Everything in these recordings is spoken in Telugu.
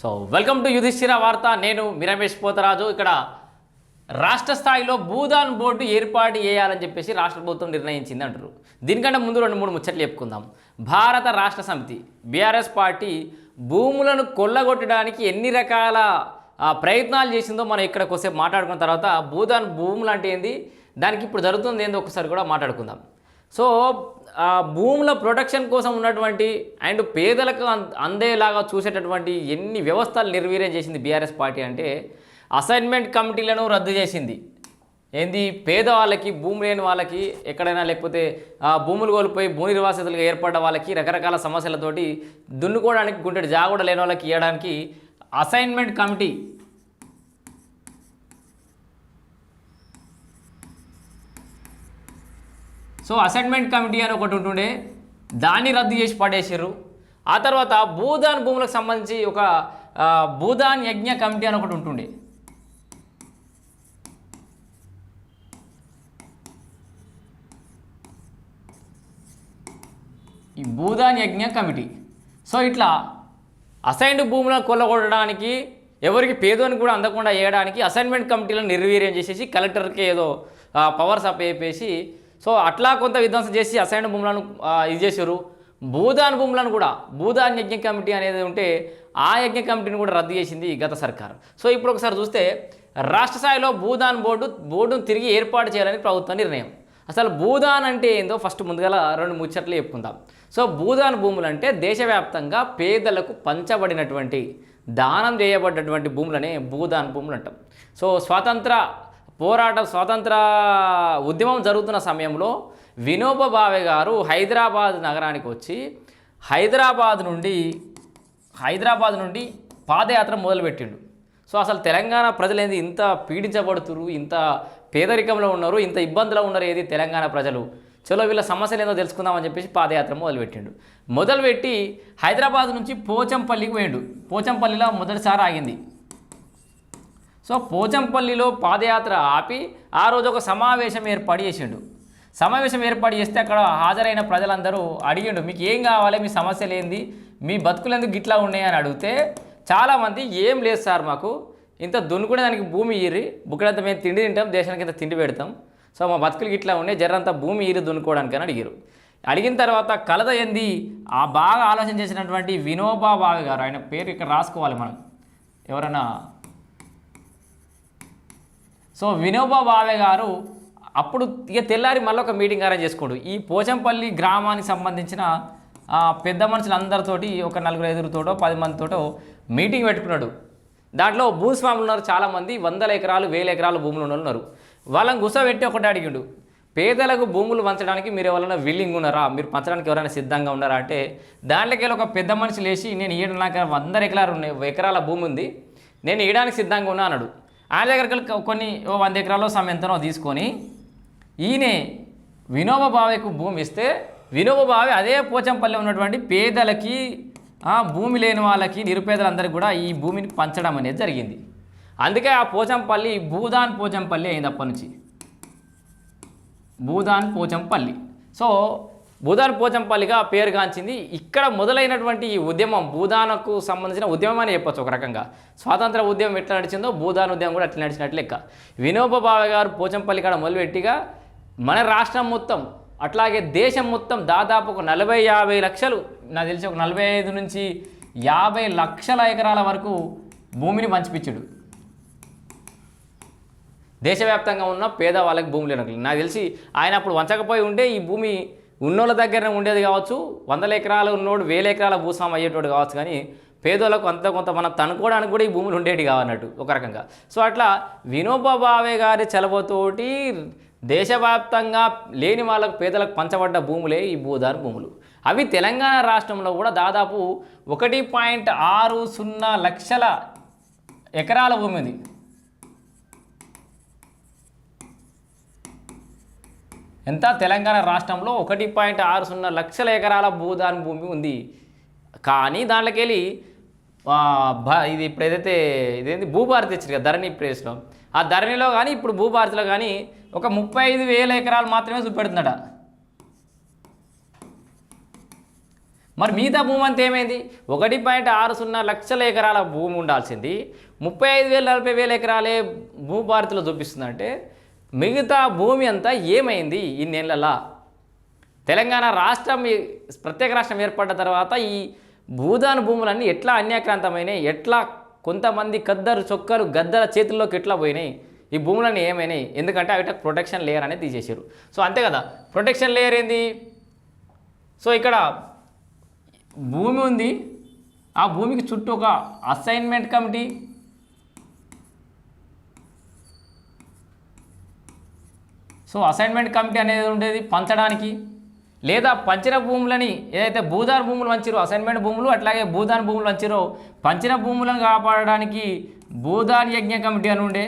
సో వెల్కమ్ టు యుధిష్ఠిర వార్త నేను మిరమేష్ పోతరాజు. ఇక్కడ రాష్ట్ర స్థాయిలో భూదాన్ బోర్డు ఏర్పాటు చేయాలని చెప్పేసి రాష్ట్ర ప్రభుత్వం నిర్ణయించింది అంటారు. దీనికంటే ముందు రెండు మూడు ముచ్చట్లు చెప్పుకుందాం. భారత రాష్ట్ర సమితి బీఆర్ఎస్ పార్టీ భూములను కొల్లగొట్టడానికి ఎన్ని రకాల ప్రయత్నాలు చేసిందో మనం ఇక్కడ కొద్దిసేపు మాట్లాడుకున్న తర్వాత భూదాన్ భూములు అంటే ఏంది? దానికి ఇప్పుడు జరుగుతుంది ఏందో ఒకసారి కూడా మాట్లాడుకుందాం. సో ఆ భూముల ప్రొటెక్షన్ కోసం ఉన్నటువంటి అండ్ పేదలకు అందేలాగా చూసేటటువంటి ఎన్ని వ్యవస్థలు నిర్వీర్యం చేసింది బీఆర్ఎస్ పార్టీ అంటే అసైన్మెంట్ కమిటీలను రద్దు చేసింది. ఏంది? పేదవాళ్ళకి భూమి లేని వాళ్ళకి ఎక్కడైనా లేకపోతే భూములు కోల్పోయి భూ నిర్వాసితులుగా ఏర్పడ్డ వాళ్ళకి రకరకాల సమస్యలతోటి దున్నుకోవడానికి గుంటెడు జాగూడ లేని వాళ్ళకి ఇవ్వడానికి assignment committee so assignment committee అని ఒకటి ఉంటుండే. దాన్ని రద్దు చేసి పడేసారు ఆ తర్వాత భూదాన్ భూములకు సంబంధించి ఒక భూదాన్ యజ్ఞ కమిటీ అని ఒకటి ఉంటుండే. ఈ భూదాన్ యజ్ఞ కమిటీ. సో ఇట్లా అసైన్డ్ భూములను కొల్లగొట్టడానికి ఎవరికి పేదోని కూడా అందకుండా వేయడానికి అసైన్మెంట్ కమిటీలను నిర్వీర్యం చేసేసి కలెక్టర్కి ఏదో పవర్స్ అప్ అప్పేసి సో అట్లా కొంత విధ్వంసం చేసి అసైన్డ్ భూములను ఇది చేశారు. భూదాన్ భూములను కూడా భూదాన్ యజ్ఞ కమిటీ అనేది ఉంటే ఆ యజ్ఞ కమిటీని కూడా రద్దు చేసింది గత సర్కారు. సో ఇప్పుడు ఒకసారి చూస్తే రాష్ట్ర స్థాయిలో భూదాన్ బోర్డు బోర్డును తిరిగి ఏర్పాటు చేయాలని ప్రభుత్వ నిర్ణయం. అసలు భూదాన్ అంటే ఏందో ఫస్ట్ ముందుగల రెండు ముచ్చట్లు చెప్పుకుందాం. సో భూదాన్ భూములు అంటే దేశవ్యాప్తంగా పేదలకు పంచబడినటువంటి దానం చేయబడ్డటువంటి భూములనే భూదాన్ భూములు అంటాం. సో స్వాతంత్ర పోరాటం స్వాతంత్ర ఉద్యమం జరుగుతున్న సమయంలో వినోబ భావే గారు హైదరాబాద్ నగరానికి వచ్చి హైదరాబాద్ నుండి హైదరాబాద్ నుండి పాదయాత్ర మొదలుపెట్టిండు. సో అసలు తెలంగాణ ప్రజలేంది ఇంత పీడించబడుతురు ఇంత పేదరికంలో ఉన్నారు ఇంత ఇబ్బందులో ఉన్నారు ఏది తెలంగాణ ప్రజలు? చలో వీళ్ళ సమస్యలు ఏందో తెలుసుకుందామని చెప్పేసి పాదయాత్ర మొదలుపెట్టిండు. మొదలుపెట్టి హైదరాబాద్ నుంచి పోచంపల్లికి పోయిండు. పోచంపల్లిలో మొదటిసారి ఆగింది. సో పోచంపల్లిలో పాదయాత్ర ఆపి ఆ రోజు ఒక సమావేశం ఏర్పాటు చేసిండు. సమావేశం ఏర్పాటు చేస్తే అక్కడ హాజరైన ప్రజలందరూ అడిగిండు మీకు ఏం కావాలి? మీ సమస్యలు ఏంది? మీ బతుకులు ఎందుకు గిట్లా ఉన్నాయని అడిగితే చాలామంది ఏం లేదు సార్ మాకు. ఇంత దున్నుకునే దానికి భూమి ఇరి బుక్కడంతా మేము తిండి తింటాం దేశానికి ఇంత తిండి పెడతాం. సో మా బతుకులు ఇట్లా ఉన్నాయి జరంతా భూమి ఇరి దున్నుకోవడానికి అని అడిగారు అడిగిన తర్వాత కలద ఏంది? ఆ బాగా ఆలోచన చేసినటువంటి వినోబా బావి గారు ఆయన పేరు ఇక్కడ రాసుకోవాలి మనం. ఎవరైనా సో వినోబా భావే గారు అప్పుడు ఇక తెల్లారి మళ్ళీ ఒక మీటింగ్ అరేంజ్ చేసుకోడు. ఈ పోచంపల్లి గ్రామానికి సంబంధించిన పెద్ద మనుషులందరితోటి ఒక నలుగురు ఐదుగురితోటో పది మందితోటో మీటింగ్ పెట్టుకున్నాడు. దాంట్లో భూస్వాములు ఉన్నారు చాలామంది వందల ఎకరాలు వేల ఎకరాలు భూములు ఉన్నారు. వాళ్ళని గుసబెట్టి ఒకటి అడిగిండు. పేదలకు భూములు పంచడానికి మీరు ఎవరైనా విల్లింగ్ ఉన్నారా? మీరు పంచడానికి ఎవరైనా సిద్ధంగా ఉన్నారా? అంటే దాంట్లోకి వెళ్ళి ఒక పెద్ద మనిషి లేచి నేను ఈయన నాకు వంద ఎకరాలు ఉన్నాయి ఎకరాల భూమి ఉంది నేను ఇయడానికి సిద్ధంగా ఉన్నా అన్నాడు. ఆయన దగ్గరికి కొన్ని ఓ వంద ఎకరాల్లో సమ ఎంతనో తీసుకొని ఈయనే వినోబ భావేకు భూమి ఇస్తే వినోబ భావే అదే పోచంపల్లి ఉన్నటువంటి పేదలకి భూమి లేని వాళ్ళకి నిరుపేదలందరికీ కూడా ఈ భూమిని పంచడం అనేది జరిగింది. అందుకే ఆ పోచంపల్లి భూదాన్ పోచంపల్లి అయింది అప్పటి నుంచి. భూదాన్ పోచంపల్లి. సో భూదాన్ పోచంపల్లిగా పేరుగాంచింది. ఇక్కడ మొదలైనటువంటి ఈ ఉద్యమం భూదానకు సంబంధించిన ఉద్యమం అని చెప్పొచ్చు ఒక రకంగా. స్వాతంత్ర ఉద్యమం ఎట్లా నడిచిందో భూదాన్ ఉద్యమం కూడా అట్లా నడిచినట్లు లెక్క. వినోబ భావే గారు పోచంపల్లి కాడ మొదలుపెట్టిగా మన రాష్ట్రం మొత్తం అట్లాగే దేశం మొత్తం దాదాపు ఒక నలభై యాభై లక్షలు నాకు తెలిసి ఒక నలభై ఐదు నుంచి యాభై లక్షల ఎకరాల వరకు భూమిని పంచిపించుడు దేశవ్యాప్తంగా ఉన్న పేదవాళ్ళకి భూమి లేనట్లు నాకు తెలిసి ఆయన అప్పుడు వంచకపోయి ఉంటే ఈ భూమి ఉన్నోళ్ళ దగ్గరనే ఉండేది కావచ్చు వందల ఎకరాలు ఉన్నోడు వేల ఎకరాల భూస్వామి అయ్యేటోడు కావచ్చు కానీ పేదోళ్ళకు అంత కొంత మనం తనుకోవడానికి కూడా ఈ భూములు ఉండేవి కావన్నట్టు ఒక రకంగా. సో అట్లా వినోబా భావే గారి చలవతోటి దేశవ్యాప్తంగా లేని వాళ్ళకు పేదలకు పంచబడ్డ భూములే ఈ భూదారు భూములు. అవి తెలంగాణ రాష్ట్రంలో కూడా దాదాపు ఒకటి పాయింట్ ఆరు సున్నా లక్షల ఎకరాల భూమి ఉంది. ఎంత తెలంగాణ రాష్ట్రంలో ఒకటి పాయింట్ ఆరు సున్నా లక్షల ఎకరాల భూదాన్ భూమి ఉంది. కానీ దాంట్లోకి వెళ్ళి ఇది ఇప్పుడు ఏదైతే ఇదేంటి భూభారతి ఇచ్చారు కదా ధరణి ప్లేస్లో. ఆ ధరణిలో కానీ ఇప్పుడు భూభారతిలో కానీ ఒక ముప్పై ఐదు వేల ఎకరాలు మాత్రమే చూపెడుతుందట. మరి మిగతా భూమి అంతా ఏమైంది? ఒకటి పాయింట్ ఆరు సున్నా లక్షల ఎకరాల భూమి ఉండాల్సింది. ముప్పై ఐదు వేల నలభై వేల ఎకరాలే భూభారతిలో చూపిస్తుందంటే మిగతా భూమి అంతా ఏమైంది ఇన్నేళ్ళలా తెలంగాణ రాష్ట్రం ప్రత్యేక రాష్ట్రం ఏర్పడ్డ తర్వాత ఈ భూదాన భూములన్నీ ఎట్లా అన్యాక్రాంతమైనాయి? ఎట్లా కొంతమంది కద్దరు చొక్కరు గద్దల చేతుల్లోకి ఎట్లా పోయినాయి? ఈ భూములన్నీ ఏమైనాయి? ఎందుకంటే అవిట ప్రొటెక్షన్ లేయర్ అనేది తీసేసారు సో అంతే కదా. ప్రొటెక్షన్ లేయర్ ఏంది? సో ఇక్కడ భూమి ఉంది. ఆ భూమికి చుట్టూ ఒక assignment committee so assignment committee అనేది ఉండేది పంచడానికి. లేదా పంచిన భూములని ఏదైతే భూదాన్ భూములు వంచిరో అసైన్మెంట్ భూములు అట్లాగే భూదాన్ భూములు వంచిరో పంచిన భూములను కాపాడడానికి భూదాన్ యజ్ఞ కమిటీ అని ఉండే.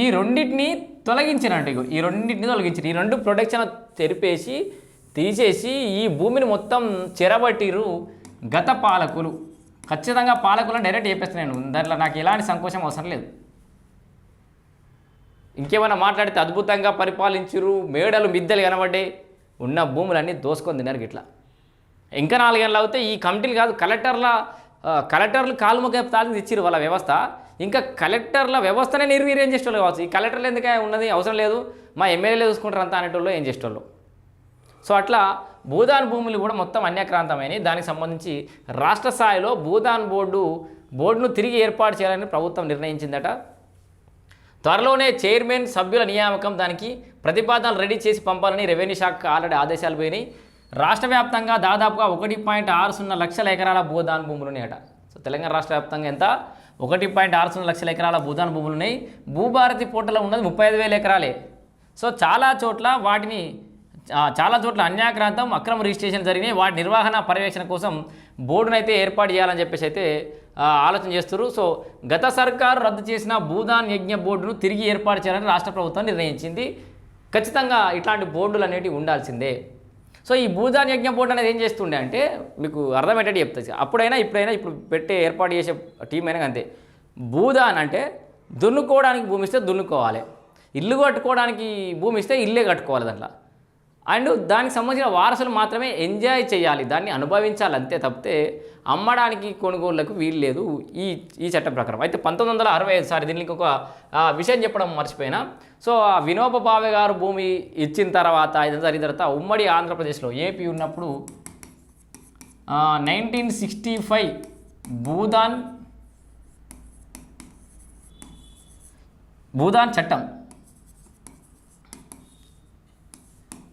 ఈ రెండింటిని తొలగించినట్టు ఈ రెండింటిని తొలగించారు. ఈ రెండు ప్రొటెక్షన్ తెరిపేసి తీసేసి ఈ భూమిని మొత్తం చెరబట్టిరు గత పాలకులు. ఖచ్చితంగా పాలకులను డైరెక్ట్ చెప్పేస్తున్నాను దాంట్లో నాకు ఎలాంటి సంకోచం అవసరం లేదు. ఇంకేమైనా మాట్లాడితే అద్భుతంగా పరిపాలించరు మేడలు మిద్దెలు కనబడ్డాయి ఉన్న భూములన్నీ దోసుకొని తిన్నారు గిట్లా. ఇంకా నాలుగేళ్ళు అవుతే ఈ కమిటీలు కాదు కలెక్టర్ల కలెక్టర్లు కాలు తాళం తాళింది ఇచ్చిరు వాళ్ళ వ్యవస్థ. ఇంకా కలెక్టర్ల వ్యవస్థనే నిర్వీర్యం చేసేవాళ్ళు కావచ్చు. ఈ కలెక్టర్లు ఎందుకే ఉన్నది అవసరం లేదు? మా ఎమ్మెల్యేలు చూసుకుంటారు అంతా అనేటోళ్ళు ఏం చేసేటోళ్ళు? సో అట్లా భూదాన్ భూములు కూడా మొత్తం అన్యక్రాంతమైనవి దానికి సంబంధించి రాష్ట్ర స్థాయిలో భూదాన్ బోర్డు బోర్డును తిరిగి ఏర్పాటు చేయాలని ప్రభుత్వం నిర్ణయించిందట. త్వరలోనే చైర్మన్ సభ్యుల నియామకం దానికి ప్రతిపాదనలు రెడీ చేసి పంపాలని రెవెన్యూ శాఖ ఆల్రెడీ ఆదేశాలు పోయినాయి. రాష్ట్ర వ్యాప్తంగా దాదాపుగా ఒకటి పాయింట్ ఆరు సున్నా లక్షల ఎకరాల భూదాన్ భూములు ఉన్నాయట సో తెలంగాణ రాష్ట్ర వ్యాప్తంగా ఎంత? ఒకటి పాయింట్ ఆరు సున్నా లక్షల ఎకరాల భూదాన్ భూములు ఉన్నాయి భూభారతి పోర్టల్లో ఉన్నది ముప్పై ఐదు వేల ఎకరాలే. సో చాలా చోట్ల వాటిని చాలా చోట్ల అన్యాక్రాంతం అక్రమ రిజిస్ట్రేషన్ జరిగినాయి. వాటి నిర్వహణ పర్యవేక్షణ కోసం బోర్డును అయితే ఏర్పాటు చేయాలని చెప్పేసి అయితే ఆలోచన చేస్తారు సో గత సర్కారు రద్దు చేసిన భూదాన్ యజ్ఞ బోర్డును తిరిగి ఏర్పాటు చేయాలని రాష్ట్ర ప్రభుత్వం నిర్ణయించింది. ఖచ్చితంగా ఇట్లాంటి బోర్డులు అనేటివి ఉండాల్సిందే. సో ఈ భూదాన్ యజ్ఞ బోర్డు అనేది ఏం చేస్తుండే అంటే మీకు అర్థమయ్యేటట్టు చెప్తుంది అప్పుడైనా ఇప్పుడైనా ఇప్పుడు పెట్టే ఏర్పాటు చేసే టీం అయినా అంతే. భూదాన్ అంటే దున్నుకోవడానికి భూమి ఇస్తే దున్నుకోవాలి. ఇల్లు కట్టుకోవడానికి భూమి ఇస్తే ఇల్లే కట్టుకోవాలి దాంట్లో. అండ్ దానికి సంబంధించిన వారసులు మాత్రమే ఎంజాయ్ చేయాలి. దాన్ని అనుభవించాలి అంతే తప్పితే అమ్మడానికి కొనుగోళ్ళకు వీలు లేదు ఈ ఈ చట్టం ప్రకారం. అయితే పంతొమ్మిది వందల అరవై ఐదు సారి దీనికి ఒక విషయం చెప్పడం మర్చిపోయినా. సో ఆ వినోబ భావే గారు భూమి ఇచ్చిన తర్వాత ఇదంతా జరిగిన తర్వాత ఉమ్మడి ఆంధ్రప్రదేశ్లో ఏపీ ఉన్నప్పుడు nineteen sixty five Bhoodan Bhoodan చట్టం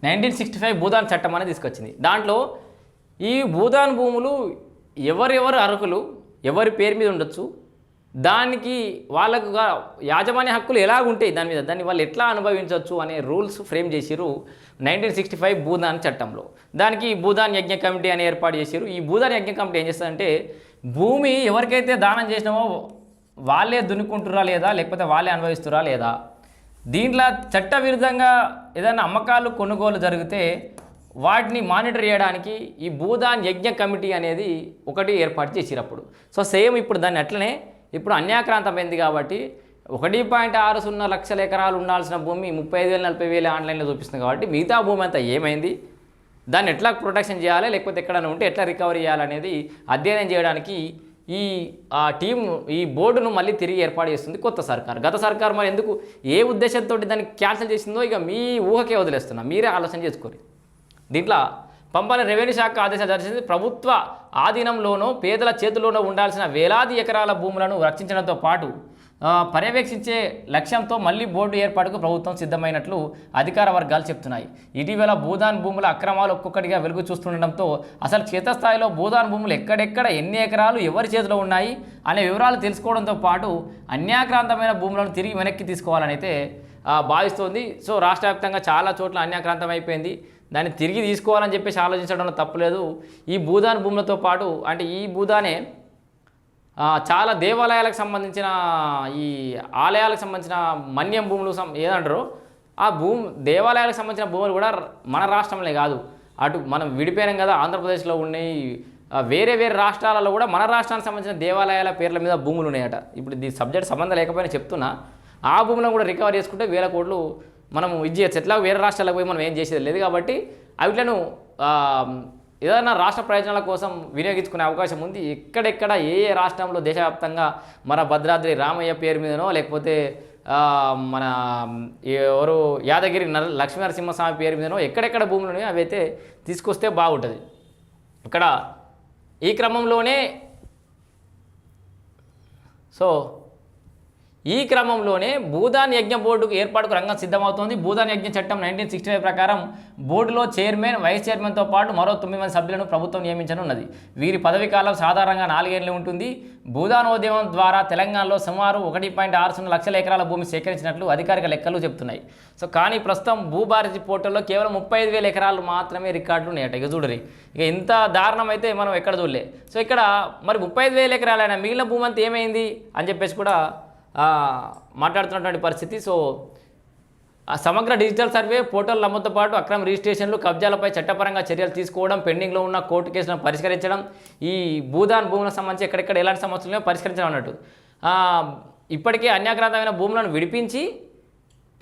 నైన్టీన్ సిక్స్టీ ఫైవ్ భూదాన్ చట్టం అనేది తీసుకొచ్చింది. దాంట్లో ఈ భూదాన్ భూములు ఎవరెవరు అర్హులు ఎవరి పేరు మీద ఉండొచ్చు దానికి వాళ్ళకు యాజమాన్య హక్కులు ఎలా ఉంటాయి దాని మీద దాన్ని వాళ్ళు ఎట్లా అనుభవించవచ్చు అనే రూల్స్ ఫ్రేమ్ చేసిరు నైన్టీన్ సిక్స్టీ ఫైవ్ భూదాన్ చట్టంలో. దానికి భూదాన్ యజ్ఞ కమిటీ అని ఏర్పాటు చేసిరు ఈ భూదాన్ యజ్ఞ కమిటీ ఏం చేస్తుందంటే భూమి ఎవరికైతే దానం చేసినామో వాళ్ళే దున్నుకుంటురా లేదా లేకపోతే వాళ్ళే అనుభవిస్తురా లేదా దీంట్లో చట్ట విరుద్ధంగా ఏదైనా అమ్మకాలు కొనుగోలు జరిగితే వాటిని మానిటర్ చేయడానికి ఈ భూదాన్ యజ్ఞ కమిటీ అనేది ఒకటి ఏర్పాటు చేసిరు అప్పుడు సో సేమ్ ఇప్పుడు దాన్ని అట్లనే ఇప్పుడు అన్యాక్రాంతమైంది కాబట్టి ఒకటి పాయింట్ ఆరు సున్నా లక్షల ఎకరాలు ఉండాల్సిన భూమి ముప్పై ఐదు వేల నలభై వేలు ఆన్లైన్లో చూపిస్తుంది కాబట్టి మిగతా భూమి అంతా ఏమైంది? దాన్ని ఎట్లా ప్రొటెక్షన్ చేయాలి? లేకపోతే ఎక్కడైనా ఉంటే ఎట్లా రికవరీ చేయాలనేది అధ్యయనం చేయడానికి ఈ ఆ టీం ఈ బోర్డును మళ్ళీ తిరిగి ఏర్పాటు చేస్తుంది కొత్త సర్కార్. గత సర్కార్ మరి ఎందుకు ఏ ఉద్దేశంతో దాన్ని క్యాన్సిల్ చేసిందో ఇక మీ ఊహకే వదిలేస్తున్నా. మీరే ఆలోచన చేసుకోరు దీంట్లో పంపాల రెవెన్యూ శాఖ ఆదేశాలు జారీ చేసింది ప్రభుత్వ ఆధీనంలోనో పేదల చేతుల్లోనో ఉండాల్సిన వేలాది ఎకరాల భూములను రక్షించడంతో పాటు పర్యవేక్షించే లక్ష్యంతో మళ్ళీ బోర్డు ఏర్పాటుకు ప్రభుత్వం సిద్ధమైనట్లు అధికార వర్గాలు చెప్తున్నాయి. ఇటీవల భూదాన్ భూముల అక్రమాలు ఒక్కొక్కటిగా వెలుగు చూస్తుండటంతో అసలు క్షేత్రస్థాయిలో భూదాన్ భూములు ఎక్కడెక్కడ ఎన్ని ఎకరాలు ఎవరి చేతిలో ఉన్నాయి అనే వివరాలు తెలుసుకోవడంతో పాటు అన్యాక్రాంతమైన భూములను తిరిగి వెనక్కి తీసుకోవాలని అయితే భావిస్తోంది. సో రాష్ట్ర వ్యాప్తంగా చాలా చోట్ల అన్యాక్రాంతం అయిపోయింది. దాన్ని తిరిగి తీసుకోవాలని చెప్పేసి ఆలోచించడంలో తప్పులేదు. ఈ భూదాన్ భూములతో పాటు అంటే ఈ భూదానే చాలా దేవాలయాలకు సంబంధించిన ఈ ఆలయాలకు సంబంధించిన మన్యం భూములు సం ఏదంటారు? ఆ భూమి దేవాలయాలకు సంబంధించిన భూములు కూడా మన రాష్ట్రంలో కాదు. అటు మనం విడిపోయినాం కదా ఆంధ్రప్రదేశ్లో ఉన్నాయి వేరే వేరే రాష్ట్రాలలో కూడా మన రాష్ట్రానికి సంబంధించిన దేవాలయాల పేర్ల మీద భూములు ఉన్నాయట. ఇప్పుడు దీని సబ్జెక్ట్ సంబంధం లేకపోయినా చెప్తున్నా ఆ భూములను కూడా రికవర్ చేసుకుంటే వేల కోట్లు మనం ఇది చేయొచ్చు. ఎట్లా వేరే రాష్ట్రాలకు పోయి మనం ఏం చేసేది లేదు కాబట్టి అవిట్లను ఏదైనా రాష్ట్ర ప్రయోజనాల కోసం వినియోగించుకునే అవకాశం ఉంది. ఎక్కడెక్కడ ఏ ఏ రాష్ట్రంలో దేశవ్యాప్తంగా మన భద్రాద్రి రామయ్య పేరు మీదనో లేకపోతే మన ఎవరు యాదగిరి నర లక్ష్మీ నరసింహస్వామి పేరు మీదనో ఎక్కడెక్కడ భూములు ఉన్నాయో అవి అయితే తీసుకొస్తే బాగుంటుంది. ఇక్కడ ఈ క్రమంలోనే సో ఈ క్రమంలోనే భూదాన్ యజ్ఞ బోర్డుకు ఏర్పాటుకు రంగం సిద్ధమవుతోంది. భూదాన్ యజ్ఞ చట్టం నైన్టీన్ సిక్స్టీ ఫైవ్ ప్రకారం బోర్డులో చైర్మన్ వైస్ చైర్మన్తో పాటు మరో తొమ్మిది మంది సభ్యులను ప్రభుత్వం నియమించనున్నది. వీరి పదవీ కాలం సాధారణంగా నాలుగేళ్ళు ఉంటుంది. భూదానోద్యమం ద్వారా తెలంగాణలో సుమారు ఒకటి పాయింట్ ఆరు సున్నా లక్షల ఎకరాల భూమి సేకరించినట్లు అధికారిక లెక్కలు చెప్తున్నాయి. సో కానీ ప్రస్తుతం భూభారతి పోర్టల్లో కేవలం ముప్పై ఐదు వేల ఎకరాలు మాత్రమే రికార్డులు ఉన్నాయట. ఇక చూడరి. ఇక ఇంత దారుణం అయితే మనం ఎక్కడ చూడలే. సో ఇక్కడ మరి ముప్పై ఐదు వేల ఎకరాలైనా మిగిలిన భూమి అంతా ఏమైంది? అని చెప్పేసి కూడా మాట్లాడుతున్నటువంటి పరిస్థితి. సో ఆ సమగ్ర డిజిటల్ సర్వే పోర్టల్ నమోదుతో పాటు అక్రమ రిజిస్ట్రేషన్లు కబ్జాలపై చట్టపరంగా చర్యలు తీసుకోవడం పెండింగ్లో ఉన్న కోర్టు కేసులను పరిష్కరించడం ఈ భూదాన్ భూములకు సంబంధించి ఎక్కడెక్కడ ఎలాంటి సమస్యలు పరిష్కరించడం అన్నట్టు. ఇప్పటికే అన్యాక్రాంతమైన భూములను విడిపించి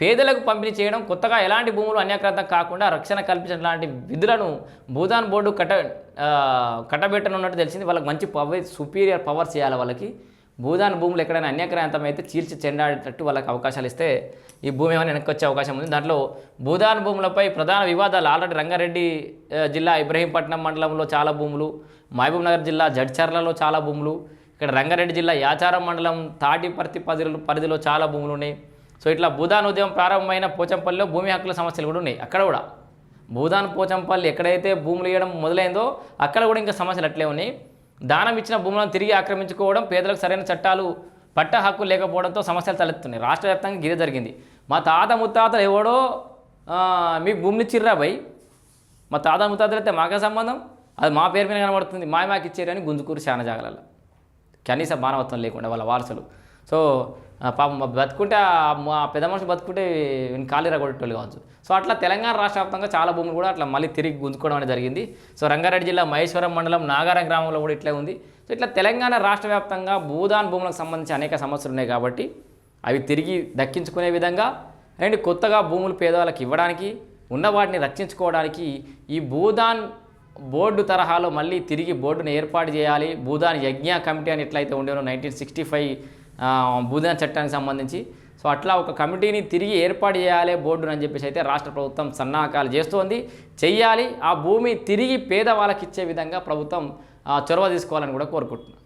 పేదలకు పంపిణీ చేయడం కొత్తగా ఎలాంటి భూములు అన్యాక్రాంతం కాకుండా రక్షణ కల్పించడం లాంటి విధులను భూదాన్ బోర్డు కట్ట కట్టబెట్టనున్నట్టు తెలిసింది. వాళ్ళకి మంచి పవర్ సుపీరియర్ పవర్స్ చేయాలి వాళ్ళకి. భూదాన్ భూములు ఎక్కడైనా అన్యక్రాంతం అయితే చీల్చి చెండాడేటట్టు వాళ్ళకి అవకాశాలు ఇస్తే ఈ భూమి ఏమైనా వెనక్కి వచ్చే అవకాశం ఉంది. దాంట్లో భూదాన భూములపై ప్రధాన వివాదాలు ఆల్రెడీ రంగారెడ్డి జిల్లా ఇబ్రహీంపట్నం మండలంలో చాలా భూములు మహబూబ్నగర్ జిల్లా జడ్చర్లలో చాలా భూములు ఇక్కడ రంగారెడ్డి జిల్లా యాచారం మండలం తాటిపర్తి పరిధిలో పరిధిలో చాలా భూములు ఉన్నాయి. సో ఇట్లా భూదాన్ ఉద్యమం ప్రారంభమైన పోచంపల్లిలో భూమి హక్కుల సమస్యలు కూడా ఉన్నాయి. అక్కడ కూడా భూదాన్ పోచంపల్లి ఎక్కడైతే భూములు ఇవ్వడం మొదలైందో అక్కడ కూడా ఇంకా సమస్యలు అట్లే ఉన్నాయి. దానం ఇచ్చిన భూములను తిరిగి ఆక్రమించుకోవడం పేదలకు సరైన చట్టాలు పట్ట హక్కు లేకపోవడంతో సమస్యలు తలెత్తున్నాయి. రాష్ట్ర వ్యాప్తంగా గిరి జరిగింది. మా తాత ముత్తాతలు ఎవడో మీకు భూమిని ఇచ్చిర్రా భయ్ మా తాత ముత్తాతలు అయితే మాకే సంబంధం? అది మా పేరు మీద కనబడుతుంది. మా మాకు ఇచ్చారు అని గుంజుకూరు చాలా జాగాలలో కనీస మానవత్వం లేకుండా వాళ్ళ వారసులు. సో పాపం బతుకుంటే ఆ మా పెద్ద మనుషులు బతుకుంటే వీని ఖాళీ రగొట్టేటోళ్ళు కావచ్చు. సో అట్లా తెలంగాణ రాష్ట్ర వ్యాప్తంగా చాలా భూములు కూడా అట్లా మళ్ళీ తిరిగి గుంజుకోవడం అనేది జరిగింది. సో రంగారెడ్డి జిల్లా మహేశ్వరం మండలం నాగారం గ్రామంలో కూడా ఇట్లే ఉంది. సో ఇట్లా తెలంగాణ రాష్ట్ర వ్యాప్తంగా భూదాన్ భూములకు సంబంధించి అనేక సమస్యలు ఉన్నాయి కాబట్టి అవి తిరిగి దక్కించుకునే విధంగా అండ్ కొత్తగా భూములు పేదవాళ్ళకి ఇవ్వడానికి ఉన్న వాటిని రక్షించుకోవడానికి ఈ భూదాన్ బోర్డు తరహాలో మళ్ళీ తిరిగి బోర్డును ఏర్పాటు చేయాలి. భూదాన్ యజ్ఞ కమిటీ అని ఎట్లయితే ఉండేనో నైన్టీన్ సిక్స్టీ ఫైవ్ భూదాన్ చట్టానికి సంబంధించి. సో అట్లా ఒక కమిటీని తిరిగి ఏర్పాటు చేయాలి బోర్డును అని చెప్పేసి అయితే రాష్ట్ర ప్రభుత్వం సన్నాహకాలు చేస్తోంది. చెయ్యాలి ఆ భూమి తిరిగి పేదవాళ్ళకి ఇచ్చే విధంగా ప్రభుత్వం చొరవ తీసుకోవాలని కూడా కోరుకుంటున్నాను